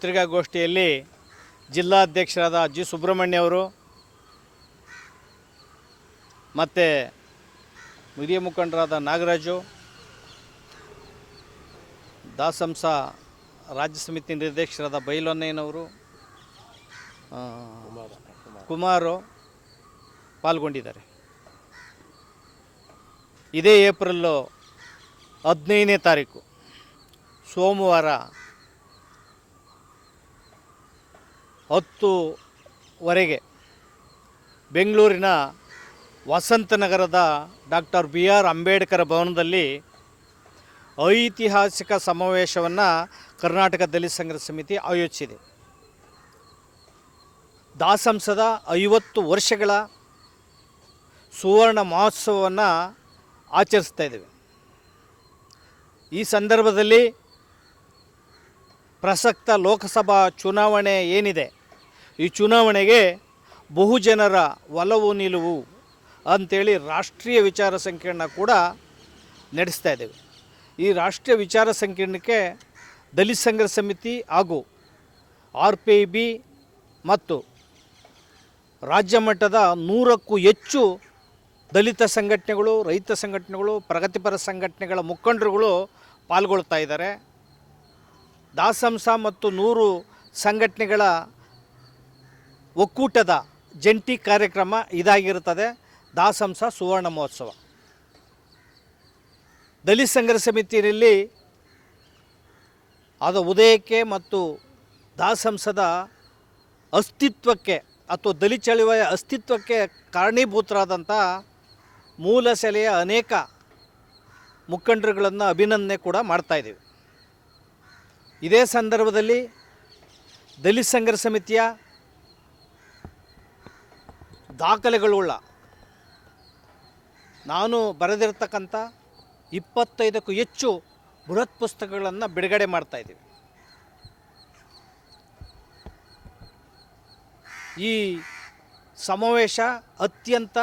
ಪತ್ರಿಕಾಗೋಷ್ಠಿಯಲ್ಲಿ ಜಿಲ್ಲಾಧ್ಯಕ್ಷರಾದ ಜಿ. ಸುಬ್ರಹ್ಮಣ್ಯ ಅವರು ಮತ್ತು ಹಿರಿಯ ಮುಖಂಡರಾದ ನಾಗರಾಜು, ದಾಸಂಸ ರಾಜ್ಯ ಸಮಿತಿ ನಿರ್ದೇಶಕರಾದ ಬೈಲೊನ್ನಯ್ಯನವರು ಕುಮಾರು ಪಾಲ್ಗೊಂಡಿದ್ದಾರೆ. ಇದೇ ಏಪ್ರಿಲ್ಲು ಹದಿನೈದನೇ ತಾರೀಕು, ಸೋಮವಾರ ಹತ್ತುವರೆಗೆ ಬೆಂಗಳೂರಿನ ವಸಂತನಗರದ ಡಾಕ್ಟರ್ ಬಿ ಆರ್ ಅಂಬೇಡ್ಕರ್ ಭವನದಲ್ಲಿ ಐತಿಹಾಸಿಕ ಸಮಾವೇಶವನ್ನು ಕರ್ನಾಟಕ ದಲಿತ ಸಮಿತಿ ಆಯೋಜಿಸಿದೆ. ದಾಸಂಸದ ಐವತ್ತು ವರ್ಷಗಳ ಸುವರ್ಣ ಮಹೋತ್ಸವವನ್ನು ಆಚರಿಸ್ತಾ ಇದ್ದೇವೆ. ಈ ಸಂದರ್ಭದಲ್ಲಿ ಪ್ರಸಕ್ತ ಲೋಕಸಭಾ ಚುನಾವಣೆ ಏನಿದೆ ಈ ಚುನಾವಣೆಗೆ ಬಹುಜನರ ಒಲವು ನಿಲುವು ಅಂಥೇಳಿ ರಾಷ್ಟ್ರೀಯ ವಿಚಾರ ಸಂಕಿರಣ ಕೂಡ ನಡೆಸ್ತಾ ಇದ್ದೇವೆ. ಈ ರಾಷ್ಟ್ರೀಯ ವಿಚಾರ ಸಂಕಿರಣಕ್ಕೆ ದಲಿತ ಸಂಘರ್ಷ ಸಮಿತಿ ಹಾಗೂ ಆರ್ ಪಿ ಬಿ ಮತ್ತು ರಾಜ್ಯ ಮಟ್ಟದ ನೂರಕ್ಕೂ ಹೆಚ್ಚು ದಲಿತ ಸಂಘಟನೆಗಳು, ರೈತ ಸಂಘಟನೆಗಳು, ಪ್ರಗತಿಪರ ಸಂಘಟನೆಗಳ ಮುಖಂಡರುಗಳು ಪಾಲ್ಗೊಳ್ತಾ ಇದ್ದಾರೆ. ದಾಸಂಸ ಮತ್ತು ನೂರು ಸಂಘಟನೆಗಳ ಒಕ್ಕೂಟದ ಜಂಟಿ ಕಾರ್ಯಕ್ರಮ ಇದಾಗಿರುತ್ತದೆ. ದಾಸಂಸ ಸುವರ್ಣ ಮಹೋತ್ಸವ. ದಲಿತ ಸಂಘರ್ಷ ಸಮಿತಿಯಲ್ಲಿ ಆದ ಉದಯಕ್ಕೆ ಮತ್ತು ದಾಸಂಸದ ಅಸ್ತಿತ್ವಕ್ಕೆ ಅಥವಾ ದಲಿತ ಚಳುವಳಿಯ ಅಸ್ತಿತ್ವಕ್ಕೆ ಕಾರಣೀಭೂತರಾದಂಥ ಮೂಲ ಸೆಲೆಯ ಅನೇಕ ಮುಖಂಡರುಗಳನ್ನು ಅಭಿನಂದನೆ ಕೂಡ ಮಾಡ್ತಾಯಿದ್ದೀವಿ ಇದೇ ಸಂದರ್ಭದಲ್ಲಿ ದಲಿತ ಸಂಘರ್ಷ ಸಮಿತಿಯ ದಾಖಲೆಗಳುಳ್ಳ. ನಾನು ಬರೆದಿರ್ತಕ್ಕಂಥ ಇಪ್ಪತ್ತೈದಕ್ಕೂ ಹೆಚ್ಚು ಬೃಹತ್ ಪುಸ್ತಕಗಳನ್ನು ಬಿಡುಗಡೆ ಮಾಡ್ತಾಯಿದ್ದೀವಿ ಈ ಸಮಾವೇಶ ಅತ್ಯಂತ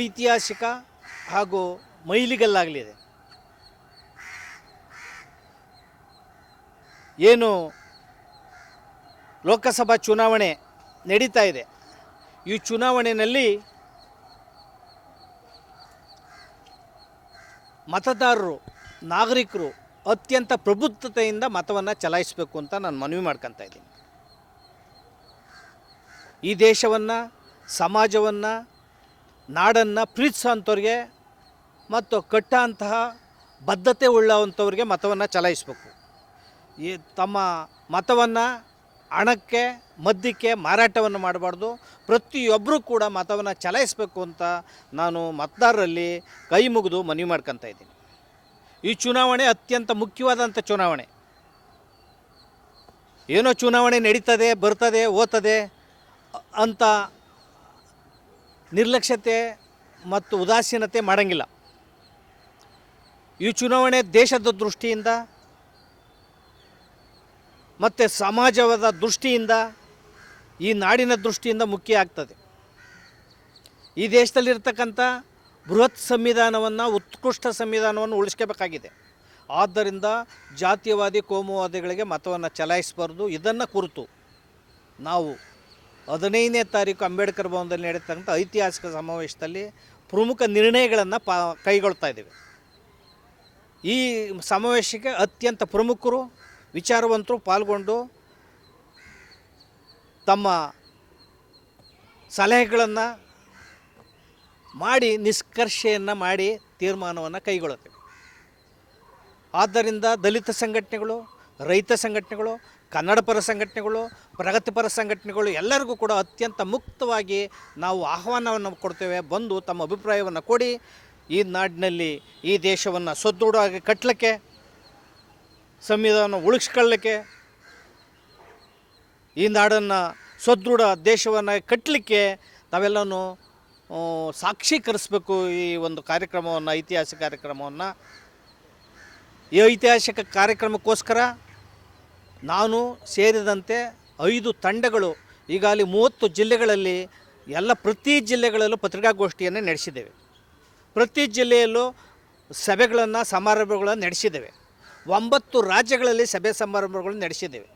ಐತಿಹಾಸಿಕ ಹಾಗೂ ಮೈಲಿಗಲ್ಲಾಗಲಿದೆ. ಏನು ಲೋಕಸಭಾ ಚುನಾವಣೆ ನಡೀತಾ ಇದೆ. ಈ ಚುನಾವಣೆಯಲ್ಲಿ ಮತದಾರರು, ನಾಗರಿಕರು ಅತ್ಯಂತ ಪ್ರಬುದ್ಧತೆಯಿಂದ ಮತವನ್ನು ಚಲಾಯಿಸಬೇಕು ಅಂತ ನಾನು ಮನವಿ ಮಾಡ್ಕೊತಾ ಇದ್ದೀನಿ. ಈ ದೇಶವನ್ನು, ಸಮಾಜವನ್ನು, ನಾಡನ್ನು ಪ್ರೀತಿಸೋಂಥವ್ರಿಗೆ ಮತ್ತು ಕಟ್ಟೋಂತಹ ಬದ್ಧತೆ ಉಳ್ಳವಂಥವ್ರಿಗೆ ಮತವನ್ನು ಚಲಾಯಿಸಬೇಕು. ಈ ತಮ್ಮ ಮತವನ್ನು ಹಣಕ್ಕೆ, ಮದ್ಯಕ್ಕೆ ಮಾರಾಟವನ್ನು ಮಾಡಬಾರ್ದು. ಪ್ರತಿಯೊಬ್ಬರೂ ಕೂಡ ಮತವನ್ನು ಚಲಾಯಿಸಬೇಕು ಅಂತ ನಾನು ಮತದಾರರಲ್ಲಿ ಕೈ ಮುಗಿದು ಮನವಿ ಮಾಡ್ಕೊತಾ ಇದ್ದೀನಿ. ಈ ಚುನಾವಣೆ ಅತ್ಯಂತ ಮುಖ್ಯವಾದಂಥ ಚುನಾವಣೆ. ಏನೋ ಚುನಾವಣೆ ನಡೀತದೆ, ಬರ್ತದೆ ಓದ್ತದೆ ಅಂತ ನಿರ್ಲಕ್ಷ್ಯತೆ ಮತ್ತು ಉದಾಸೀನತೆ ಮಾಡೋಂಗಿಲ್ಲ. ಈ ಚುನಾವಣೆ ದೇಶದ ದೃಷ್ಟಿಯಿಂದ ಮತ್ತು ಸಮಾಜವಾದ ದೃಷ್ಟಿಯಿಂದ, ಈ ನಾಡಿನ ದೃಷ್ಟಿಯಿಂದ ಮುಖ್ಯ ಆಗ್ತದೆ. ಈ ದೇಶದಲ್ಲಿರ್ತಕ್ಕಂಥ ಬೃಹತ್ ಸಂವಿಧಾನವನ್ನು, ಉತ್ಕೃಷ್ಟ ಸಂವಿಧಾನವನ್ನು ಉಳಿಸ್ಕೋಬೇಕಾಗಿದೆ. ಆದ್ದರಿಂದ ಜಾತೀಯವಾದಿ ಕೋಮುವಾದಿಗಳಿಗೆ ಮತವನ್ನು ಚಲಾಯಿಸಬಾರ್ದು. ಇದನ್ನು ಕುರಿತು ನಾವು ಹದಿನೈದನೇ ತಾರೀಕು ಅಂಬೇಡ್ಕರ್ ಭವನದಲ್ಲಿ ನಡೆತಕ್ಕಂಥ ಐತಿಹಾಸಿಕ ಸಮಾವೇಶದಲ್ಲಿ ಪ್ರಮುಖ ನಿರ್ಣಯಗಳನ್ನು ಪಾ, ಕೈಗೊಳ್ತಾ ಇದ್ದೇವೆ. ಈ ಸಮಾವೇಶಕ್ಕೆ ಅತ್ಯಂತ ಪ್ರಮುಖರು ವಿಚಾರವಂತರು ಪಾಲ್ಗೊಂಡು ತಮ್ಮ ಸಲಹೆಗಳನ್ನು ಮಾಡಿ, ನಿಷ್ಕರ್ಷೆಯನ್ನು ಮಾಡಿ ತೀರ್ಮಾನವನ್ನು ಕೈಗೊಳ್ಳುತ್ತೇವೆ. ಆದ್ದರಿಂದ ದಲಿತ ಸಂಘಟನೆಗಳು, ರೈತ ಸಂಘಟನೆಗಳು ಕನ್ನಡ ಪರ ಸಂಘಟನೆಗಳು, ಪ್ರಗತಿಪರ ಸಂಘಟನೆಗಳು ಎಲ್ಲರಿಗೂ ಕೂಡ ಅತ್ಯಂತ ಮುಕ್ತವಾಗಿ ನಾವು ಆಹ್ವಾನವನ್ನು ಕೊಡ್ತೇವೆ. ಬಂದು ತಮ್ಮ ಅಭಿಪ್ರಾಯವನ್ನು ಕೊಡಿ. ಈ ನಾಡಿನಲ್ಲಿ ಈ ದೇಶವನ್ನು ಸದೃಢವಾಗಿ ಕಟ್ಟಲಿಕ್ಕೆ ಸಂವಿಧಾನ ಉಳಿಸ್ಕೊಳ್ಳಿಕ್ಕೆ ಈ ನಾಡನ್ನು ಸದೃಢ ದೇಶವನ್ನು ಕಟ್ಟಲಿಕ್ಕೆ ನಾವೆಲ್ಲನೂ ಸಾಕ್ಷೀಕರಿಸಬೇಕು ಈ ಒಂದು ಕಾರ್ಯಕ್ರಮವನ್ನು, ಐತಿಹಾಸಿಕ ಕಾರ್ಯಕ್ರಮವನ್ನು. ಈ ಐತಿಹಾಸಿಕ ಕಾರ್ಯಕ್ರಮಕ್ಕೋಸ್ಕರ ನಾನು ಸೇರಿದಂತೆ ಐದು ತಂಡಗಳು, ಈಗಾಗಲೇ ಮೂವತ್ತು ಜಿಲ್ಲೆಗಳಲ್ಲಿ ಎಲ್ಲ ಪ್ರತಿ ಜಿಲ್ಲೆಗಳಲ್ಲೂ ಪತ್ರಿಕಾಗೋಷ್ಠಿಯನ್ನು ನಡೆಸಿದ್ದೇವೆ. ಪ್ರತಿ ಜಿಲ್ಲೆಯಲ್ಲೂ ಸಭೆಗಳನ್ನು, ಸಮಾರಂಭಗಳನ್ನು ನಡೆಸಿದ್ದೇವೆ. ಒಂಬತ್ತು ರಾಜ್ಯಗಳಲ್ಲಿ ಸಭೆ ಸಮಾರಂಭಗಳು ನಡೆಸಿದ್ದೇವೆ.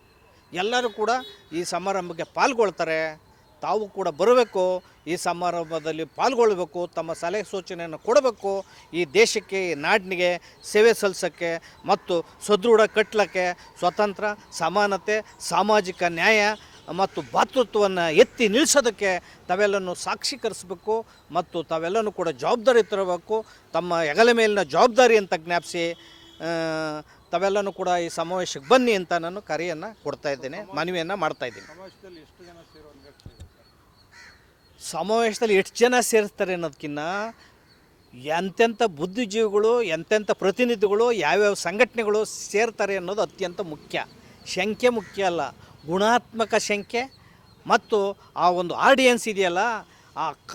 ಎಲ್ಲರೂ ಕೂಡ ಈ ಸಮಾರಂಭಕ್ಕೆ ಪಾಲ್ಗೊಳ್ತಾರೆ. ತಾವು ಕೂಡ ಬರಬೇಕು. ಈ ಸಮಾರಂಭದಲ್ಲಿ ಪಾಲ್ಗೊಳ್ಬೇಕು. ತಮ್ಮ ಸಲಹೆ ಸೂಚನೆಯನ್ನು ಕೊಡಬೇಕು. ಈ ದೇಶಕ್ಕೆ, ಈ ನಾಡಿನಿಗೆ ಸೇವೆ ಸಲ್ಲಿಸೋಕ್ಕೆ ಮತ್ತು ಸದೃಢ ಕಟ್ಟಲಿಕ್ಕೆ ಸ್ವತಂತ್ರ, ಸಮಾನತೆ, ಸಾಮಾಜಿಕ ನ್ಯಾಯ ಮತ್ತು ಭಾತೃತ್ವವನ್ನು ಎತ್ತಿ ನಿಲ್ಲಿಸೋದಕ್ಕೆ ತಾವೆಲ್ಲನೂ ಸಾಕ್ಷೀಕರಿಸಬೇಕು ಮತ್ತು ತಾವೆಲ್ಲನೂ ಕೂಡ ಜವಾಬ್ದಾರಿ ತರಬೇಕು. ತಮ್ಮ ಹೆಗಲ ಮೇಲಿನ ಜವಾಬ್ದಾರಿ ಅಂತ ಜ್ಞಾಪಿಸಿ ತಾವೆಲ್ಲನೂ ಕೂಡ ಈ ಸಮಾವೇಶಕ್ಕೆ ಬನ್ನಿ ಅಂತ ನಾನು ಕರೆಯನ್ನು ಕೊಡ್ತಾ ಇದ್ದೇನೆ ಮನವಿಯನ್ನು ಮಾಡ್ತಾ ಇದ್ದೀನಿ. ಸಮಾವೇಶದಲ್ಲಿ ಎಷ್ಟು ಜನ ಸೇರಿಸ್ತಾರೆ ಅನ್ನೋದಕ್ಕಿಂತ ಎಂತೆಂಥ ಬುದ್ಧಿಜೀವಿಗಳು ಎಂತೆಂಥ ಪ್ರತಿನಿಧಿಗಳು ಯಾವ್ಯಾವ ಸಂಘಟನೆಗಳು ಸೇರ್ತಾರೆ ಅನ್ನೋದು ಅತ್ಯಂತ ಮುಖ್ಯ. ಶಂಕೆ ಮುಖ್ಯ ಅಲ್ಲ ಗುಣಾತ್ಮಕ ಶಂಕೆ ಮತ್ತು ಆ ಒಂದು ಆಡಿಯನ್ಸ್ ಇದೆಯಲ್ಲ ಆ ಕ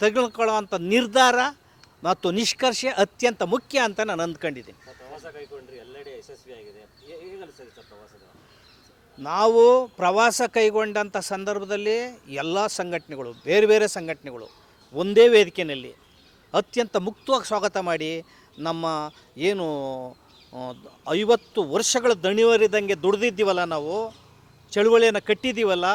ತೆಗೆದುಕೊಳ್ಳುವಂಥ ನಿರ್ಧಾರ ಮತ್ತು ನಿಷ್ಕರ್ಷೆ ಅತ್ಯಂತ ಮುಖ್ಯ ಅಂತ ನಾನು ಅಂದ್ಕೊಂಡಿದ್ದೀನಿ. ನಾವು ಪ್ರವಾಸ ಕೈಗೊಂಡಂಥ ಸಂದರ್ಭದಲ್ಲಿ ಎಲ್ಲ ಸಂಘಟನೆಗಳು ಬೇರೆ ಬೇರೆ ಸಂಘಟನೆಗಳು ಒಂದೇ ವೇದಿಕೆಯಲ್ಲಿ ಅತ್ಯಂತ ಮುಕ್ತವಾಗಿ ಸ್ವಾಗತ ಮಾಡಿ ನಮ್ಮ ಏನು ಐವತ್ತು ವರ್ಷಗಳ ದಣಿವರಿದಂಗೆ ದುಡ್ದಿದ್ದೀವಲ್ಲ ನಾವು ಚಳುವಳಿಯನ್ನು ಕಟ್ಟಿದ್ದೀವಲ್ಲ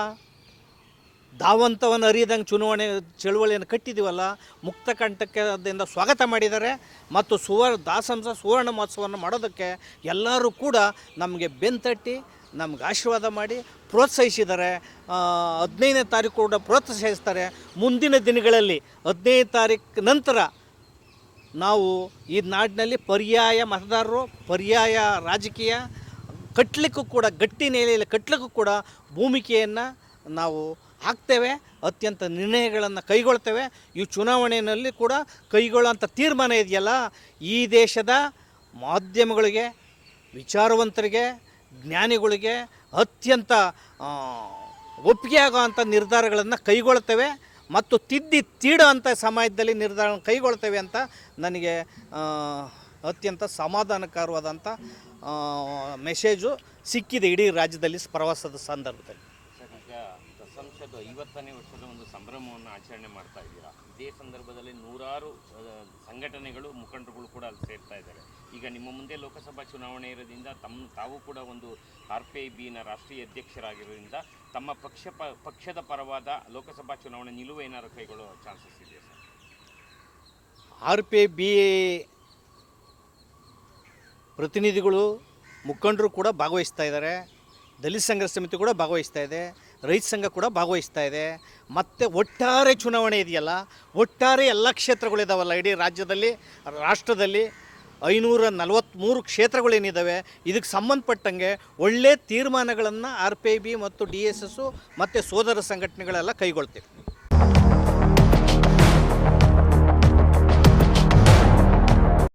ಧಾವಂತವನ್ನು ಅರಿಯದಂಗೆ ಚುನಾವಣೆ, ಚಳುವಳಿಯನ್ನು ಕಟ್ಟಿದ್ದೀವಲ್ಲ ಮುಕ್ತ ಕಂಟಕದಿಂದ ಸ್ವಾಗತ ಮಾಡಿದ್ದಾರೆ. ಮತ್ತು ಸುವರ್ಣ, ದಾಸಂಸ ಸುವರ್ಣ ಮಹೋತ್ಸವವನ್ನು ಮಾಡೋದಕ್ಕೆ ಎಲ್ಲರೂ ಕೂಡ ನಮಗೆ ಬೆಂತಟ್ಟಿ, ನಮ್ಗೆ ಆಶೀರ್ವಾದ ಮಾಡಿ ಪ್ರೋತ್ಸಾಹಿಸಿದ್ದಾರೆ. ಹದಿನೈದನೇ ತಾರೀಕು ಕೂಡ ಪ್ರೋತ್ಸಾಹಿಸ್ತಾರೆ. ಮುಂದಿನ ದಿನಗಳಲ್ಲಿ ಹದಿನೈದು ತಾರೀಕು ನಂತರ ನಾವು ಈ ನಾಡಿನಲ್ಲಿ ಪರ್ಯಾಯ ಮತದಾರರು, ಪರ್ಯಾಯ ರಾಜಕೀಯ ಕಟ್ಟಲಿಕ್ಕೂ ಕೂಡ, ಗಟ್ಟಿ ನೆಲೆಯಲ್ಲಿ ಕಟ್ಟಲಿಕ್ಕೂ ಕೂಡ ಭೂಮಿಕೆಯನ್ನು ನಾವು ಹಾಕ್ತೇವೆ, ಅತ್ಯಂತ ನಿರ್ಣಯಗಳನ್ನು ಕೈಗೊಳ್ತೇವೆ. ಈ ಚುನಾವಣೆಯಲ್ಲಿ ಕೂಡ ಕೈಗೊಳ್ಳೋಂಥ ತೀರ್ಮಾನ ಇದೆಯಲ್ಲ, ಈ ದೇಶದ ಮಾಧ್ಯಮಗಳಿಗೆ, ವಿಚಾರವಂತರಿಗೆ, ಜ್ಞಾನಿಗಳಿಗೆ ಅತ್ಯಂತ ಒಪ್ಪಿಗೆ ಆಗುವಂಥ ನಿರ್ಧಾರಗಳನ್ನು ಕೈಗೊಳ್ತೇವೆ ಮತ್ತು ತಿದ್ದಿ ತೀಡೋ ಅಂಥ ಸಮಯದಲ್ಲಿ ನಿರ್ಧಾರ ಕೈಗೊಳ್ತೇವೆ ಅಂತ ನನಗೆ ಅತ್ಯಂತ ಸಮಾಧಾನಕರವಾದಂಥ ಮೆಸೇಜು ಸಿಕ್ಕಿದೆ ಇಡೀ ರಾಜ್ಯದಲ್ಲಿ ಪ್ರವಾಸದ ಸಂದರ್ಭದಲ್ಲಿ. ಐವತ್ತನೇ ವರ್ಷದ ಒಂದು ಸಂಭ್ರಮವನ್ನು ಆಚರಣೆ ಮಾಡ್ತಾ ಇದ್ದೀರಾ? ಇದೇ ಸಂದರ್ಭದಲ್ಲಿ ನೂರಾರು ಸಂಘಟನೆಗಳು, ಮುಖಂಡರುಗಳು ಕೂಡ ಅಲ್ಲಿ ಸೇರ್ತಾ ಇದ್ದಾರೆ. ಈಗ ನಿಮ್ಮ ಮುಂದೆ ಲೋಕಸಭಾ ಚುನಾವಣೆ ಇರೋದ್ರಿಂದ ತಮ್ಮ ತಾವು ಕೂಡ ಒಂದು ಆರ್ ಪಿ ಬಿನ ರಾಷ್ಟ್ರೀಯ ಅಧ್ಯಕ್ಷರಾಗಿರೋದ್ರಿಂದ ತಮ್ಮ ಪಕ್ಷ ಪಕ್ಷದ ಪರವಾದ ಲೋಕಸಭಾ ಚುನಾವಣೆ ನಿಲುವು ಏನಾದ್ರು ಕೈಗೊಳ್ಳೋ ಚಾನ್ಸಸ್ ಇದೆ ಸರ್? ಆರ್ ಪಿ ಬಿ ಪ್ರತಿನಿಧಿಗಳು, ಮುಖಂಡರು ಕೂಡ ಭಾಗವಹಿಸ್ತಾ ಇದ್ದಾರೆ. ದಲಿತ ಸಂಘರ್ಷ ಸಮಿತಿ ಕೂಡ ಭಾಗವಹಿಸ್ತಾ ಇದೆ. ರೈತ ಸಂಘ ಕೂಡ ಭಾಗವಹಿಸ್ತಾ ಇದೆ. ಮತ್ತು ಒಟ್ಟಾರೆ ಚುನಾವಣೆ ಇದೆಯಲ್ಲ, ಒಟ್ಟಾರೆ ಎಲ್ಲ ಕ್ಷೇತ್ರಗಳಿದಾವಲ್ಲ ಇಡೀ ರಾಜ್ಯದಲ್ಲಿ, ರಾಷ್ಟ್ರದಲ್ಲಿ ಐನೂರ ನಲವತ್ತ್ಮೂರು ಕ್ಷೇತ್ರಗಳೇನಿದ್ದಾವೆ ಇದಕ್ಕೆ ಸಂಬಂಧಪಟ್ಟಂಗೆ ಒಳ್ಳೆ ತೀರ್ಮಾನಗಳನ್ನು ಆರ್ ಪಿ ಬಿ ಮತ್ತು ಡಿ ಎಸ್ ಎಸ್ಸು ಮತ್ತು ಸೋದರ ಸಂಘಟನೆಗಳೆಲ್ಲ ಕೈಗೊಳ್ತೀವಿ.